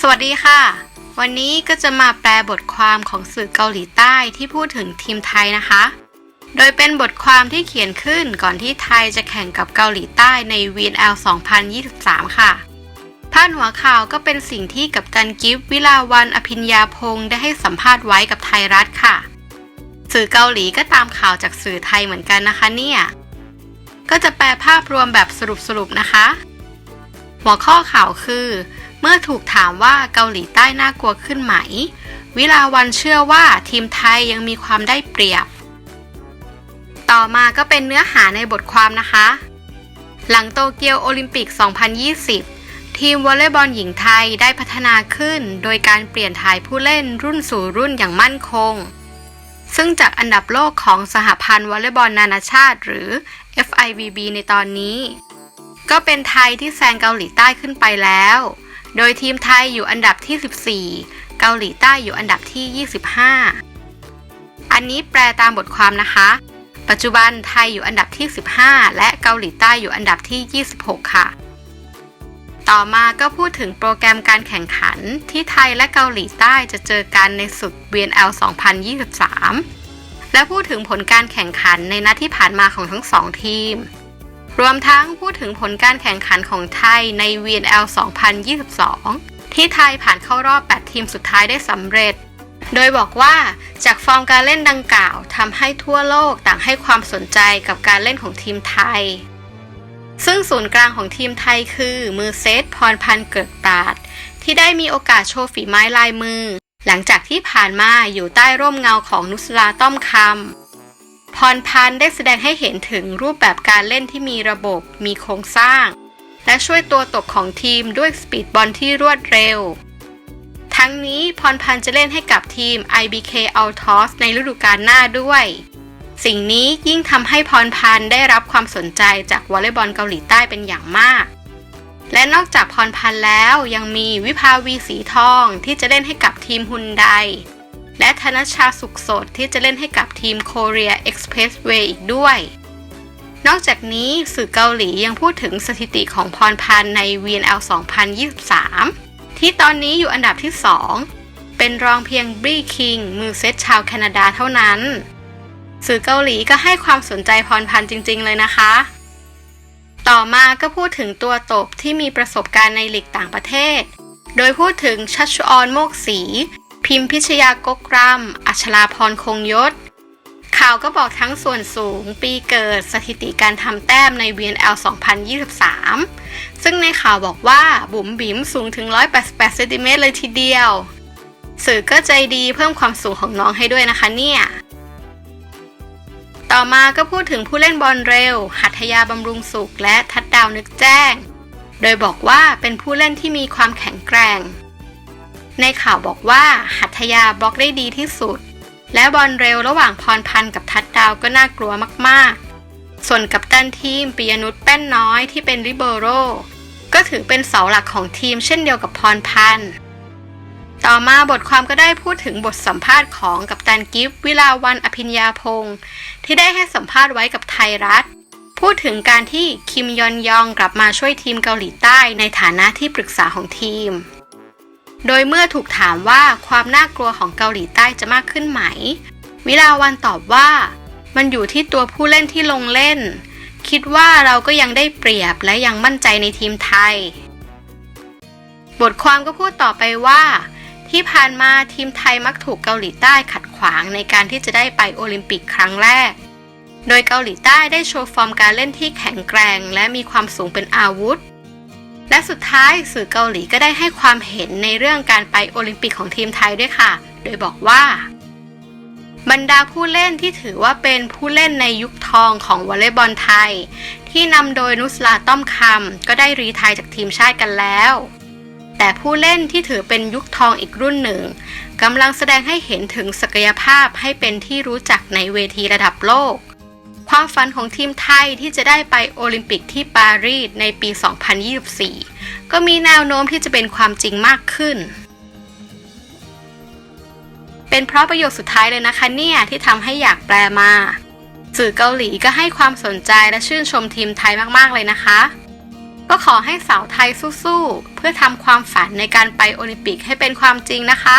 สวัสดีค่ะ วันนี้ก็จะมาแปลบทความของสื่อเกาหลีใต้ที่พูดถึงทีมไทยนะคะ โดยเป็นบทความที่เขียนขึ้นก่อนที่ไทยจะแข่งกับเกาหลีใต้ใน VNL 2023 ค่ะพาดหัวข่าวก็เป็นสิ่งที่กัปตันกิฟต์วิลาวันอภิญญาพงศ์ได้ให้สัมภาษณ์ไว้กับไทยรัฐค่ะ สื่อเกาหลีก็ตามข่าวจากสื่อไทยเหมือนกันนะคะเนี่ย ก็จะแปลภาพรวมแบบสรุปๆนะคะ หัวข้อข่าวคือ เมื่อถูกถามว่าเกาหลีใต้น่ากลัวขึ้นไหม วิลาวันเชื่อว่าทีมไทยยังมีความได้เปรียบ ต่อมาก็เป็นเนื้อหาในบทความนะคะ หลังโตเกียวโอลิมปิก 2020 ทีมวอลเลย์บอลหญิงไทยได้พัฒนาขึ้น โดยการเปลี่ยนถ่ายผู้เล่นรุ่นสู่รุ่นอย่างมั่นคง ซึ่งจากอันดับโลกของสหพันธ์วอลเลย์บอลนานาชาติ หรือ FIVB ในตอนนี้ ก็เป็นไทยที่แซงเกาหลีใต้ขึ้นไปแล้ว โดยทีมไทยอยู่อันดับที่ 14 เกาหลีใต้อยู่อันดับที่ 25 อันนี้แปลตามบทความนะคะ ปัจจุบันไทยอยู่อันดับที่ 15 และเกาหลีใต้อยู่อันดับที่ 26 ค่ะ ต่อมาก็พูดถึงโปรแกรมการแข่งขันที่ไทยและเกาหลีใต้จะเจอกันในศึก VNL 2023 และพูดถึงผลการแข่งขันในนัดที่ผ่านมาของทั้งสองทีม รวมทั้งพูดถึงผลการแข่งขันของไทยใน VNL 2022 ที่ไทยผ่านเข้ารอบ 8 ทีมสุดท้ายได้สำเร็จ โดยบอกว่าจากฟอร์มการเล่นดังกล่าวทำให้ทั่วโลกต่างให้ความสนใจกับการเล่นของทีมไทย ซึ่งศูนย์กลางของทีมไทยคือมือเซตพรพันธ์เกิดปราด ที่ได้มีโอกาสโชว์ฝีไม้ลายมือ หลังจากที่ผ่านมาอยู่ใต้ร่มเงาของนุสราต้อมคำ พรพันธ์ได้แสดงให้เห็นถึงรูปแบบการเล่นที่มีระบบ มีโครงสร้าง และช่วยตัวตบของทีมด้วยสปีดบอลที่รวดเร็ว ทั้งนี้พรพันธ์จะเล่นให้กับทีม IBK Altos ในฤดูกาลหน้าด้วย สิ่งนี้ยิ่งทำให้พรพันธ์ได้รับความสนใจจากวอลเลย์บอลเกาหลีใต้เป็นอย่างมาก และนอกจากพรพันธ์แล้วยังมีวิภาวีสีทองที่จะเล่นให้กับทีมฮุนได และธนชชาสุขสดที่จะเล่นให้กับทีม Korea Expressway อีกด้วย นอกจากนี้สื่อเกาหลียังพูดถึงสถิติของพรพันธ์ใน VNL 2023 ที่ตอนนี้อยู่อันดับที่ 2 เป็นรองเพียงบรีคิงมือเซตชาวแคนาดาเท่านั้น สื่อเกาหลีก็ให้ความสนใจพรพันธ์จริง ๆ เลยนะคะต่อมาก็พูดถึงตัวตบที่มีประสบการณ์ในหลีกต่างประเทศ โดยพูดถึงชัชออนโมกศรี พิมพิชยากกรำอัชราพรคงยศ ข่าวก็บอกทั้งส่วนสูง ปีเกิดสถิติการทำแต้มใน VNL 2023 ซึ่งในข่าวบอกว่าบุ๋มบิ๋มสูงถึง 188เซนติเมตรเลยทีเดียว สื่อก็ใจดีเพิ่มความสูงของน้องให้ด้วยนะคะเนี่ย ต่อมาก็พูดถึงผู้เล่นบอลเร็ว หัตยาบำรุงสุขและทัดดาวนึกแจ้ง โดยบอกว่าเป็นผู้เล่นที่มีความแข็งแกร่ง ในข่าวบอกว่าหัตยาบล็อกได้ดีที่สุด และบอลเร็วระหว่างพรพันธ์กับทัดดาวก็น่ากลัวมากๆ ส่วนกับตันทีมปิยนุชแป้นน้อยที่เป็นริเบโรก็ถือเป็นเสาหลักของทีมเช่นเดียวกับพรพันธ์ต่อมาบทความก็ได้พูดถึงบทสัมภาษณ์ของกัปตันกิฟวิลาวันอภิญญาพงศ์ที่ได้ให้สัมภาษณ์ไว้กับไทยรัฐ พูดถึงการที่คิมยอนยองกลับมาช่วยทีมเกาหลีใต้ในฐานะที่ปรึกษาของทีม โดยเมื่อถูกถามว่าความน่ากลัวของเกาหลีใต้จะมากขึ้นไหม วิลาวันตอบว่า มันอยู่ที่ตัวผู้เล่นที่ลงเล่น คิดว่าเราก็ยังได้เปรียบและยังมั่นใจในทีมไทย บทความก็พูดต่อไปว่า ที่ผ่านมาทีมไทยมักถูกเกาหลีใต้ขัดขวางในการที่จะได้ไปโอลิมปิกครั้งแรก โดยเกาหลีใต้ได้โชว์ฟอร์มการเล่นที่แข็งแกร่ง และมีความสูงเป็นอาวุธ และสุดท้ายสื่อเกาหลีก็ได้ให้ความเห็นในเรื่องการไปโอลิมปิกของทีมไทยด้วยค่ะ โดยบอกว่า บรรดาผู้เล่นที่ถือว่าเป็นผู้เล่นในยุคทองของวอลเลย์บอลไทย ที่นำโดยนุสลาต้อมคำก็ได้รีไทายจากทีมชาติกันแล้วแต่ผู้เล่นที่ถือเป็นยุคทองอีกรุ่นหนึ่งกำลังแสดงให้เห็นถึงศักยภาพให้เป็นที่รู้จักในเวทีระดับโลก ความฝันของทีมไทยที่จะได้ไปโอลิมปิกที่ปารีสในปี 2024 ก็มีแนวโน้มที่จะเป็นความจริงมากขึ้น เป็นเพราะประโยคสุดท้ายเลยนะคะเนี่ยที่ทำให้อยากแปลมา สื่อเกาหลีก็ให้ความสนใจและชื่นชมทีมไทยมากๆเลยนะคะ ก็ขอให้สาวไทยสู้ๆ เพื่อทำความฝันในการไปโอลิมปิกให้เป็นความจริงนะคะ